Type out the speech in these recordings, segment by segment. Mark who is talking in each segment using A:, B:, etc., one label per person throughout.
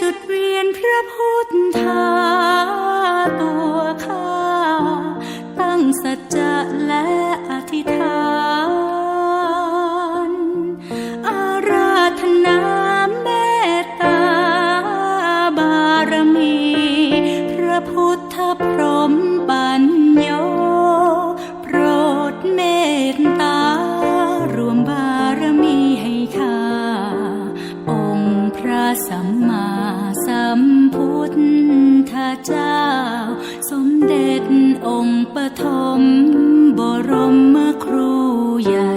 A: จุดเวียนพระพุทธาตัวข้า ตั้งสัจจะและอธิษฐาน อาราธนาเมตตาบารมี พระพุทธพรหมปัญโยโปรดเมตตา ธเจ้า สมเด็จองค์ปฐมบรมครูใหญ่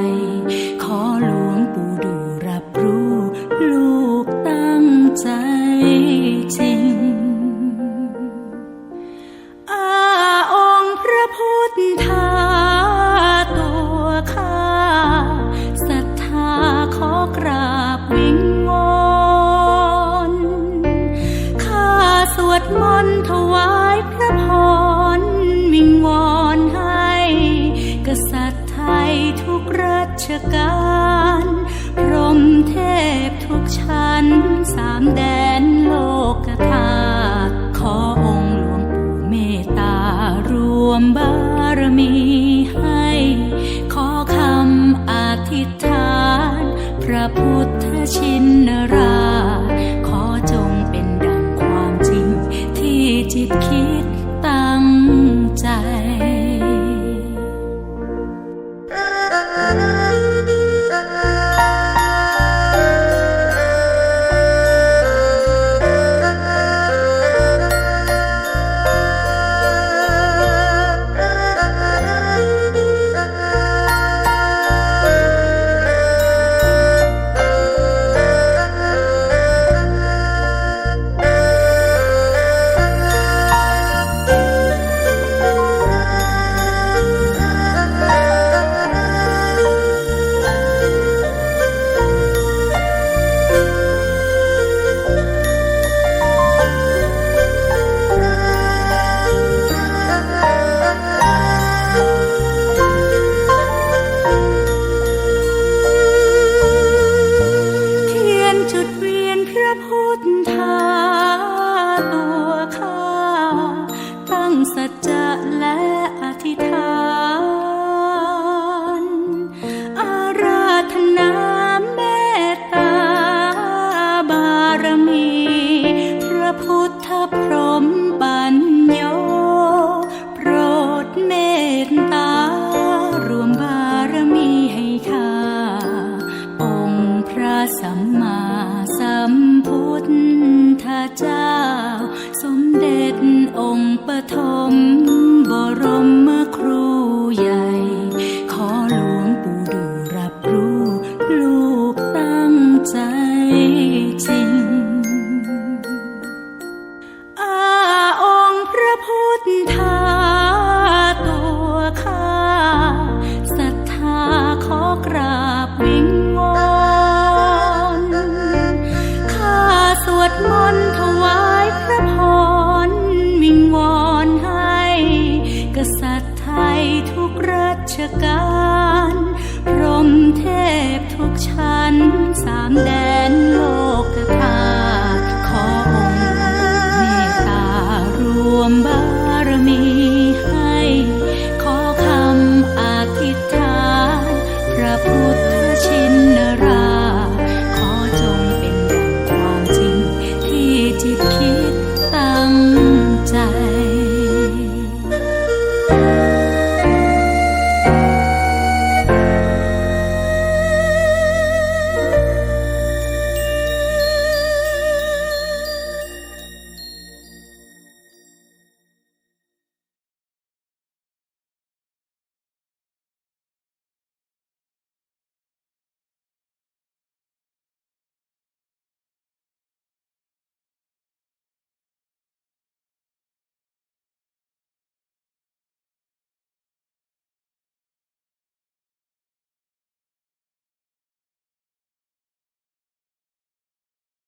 A: วดมนต์ถวายพระพรวิงวอนให้ กษัตริย์ไทยทุกรัชกาลพรหมเทพทุกชั้นสามแดนโลกธาตุขอองค์หลวงปู่เมตตารวมบารมีให้ ขอคำอธิษฐาน พระพุทธชินราช มาสัมพุทธเจ้า สมเด็จองค์ปฐมบรมครูใหญ่ ชการ พรมเทพทุกชั้นสามแด